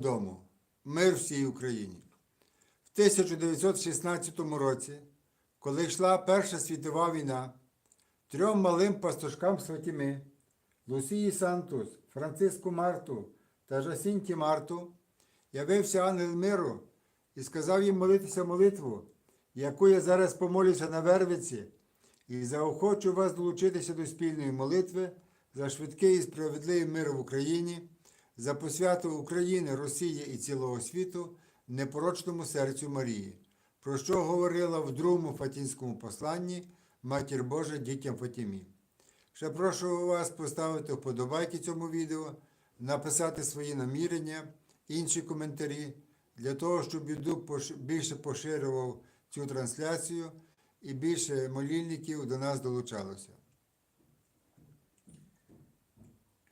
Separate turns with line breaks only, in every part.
дому. Мир всій Україні. В 1916 році, коли йшла Перша світова війна, трьом малим пастушкам з Фатіми, Лусії Сантус, Франциску Марту та Жасінті Марту, явився ангел миру і сказав їм молитися молитву, яку я зараз помолюся на Вервиці, і заохочу вас долучитися до спільної молитви за швидкий і справедливий мир в Україні, за посвяту України, Росії і цілого світу непорочному серцю Марії, про що говорила в другому Фатінському посланні Матір Божа дітям Фатімі. Ще прошу вас поставити вподобайки цьому відео, написати свої намірення, інші коментарі, для того, щоб YouTube більше поширював цю трансляцію і більше молільників до нас долучалося.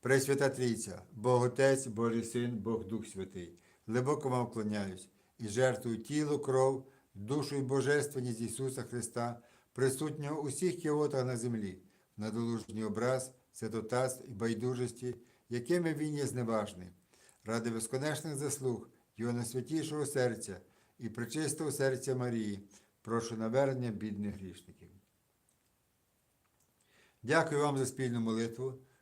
Пресвята Трійця, Бог Отець, Божий Син, Бог Дух Святий, глибоко вам вклоняюсь і жертвую тіло, кров, душу і божественність Ісуса Христа, присутнього у всіх кіотах на землі, в надолужній образ, святотатств і байдужості, якими Він є зневажний, ради безконечних заслуг Його найсвятішого серця і причистого серця Марії, прошу навернення бідних грішників. Дякую вам за спільну молитву.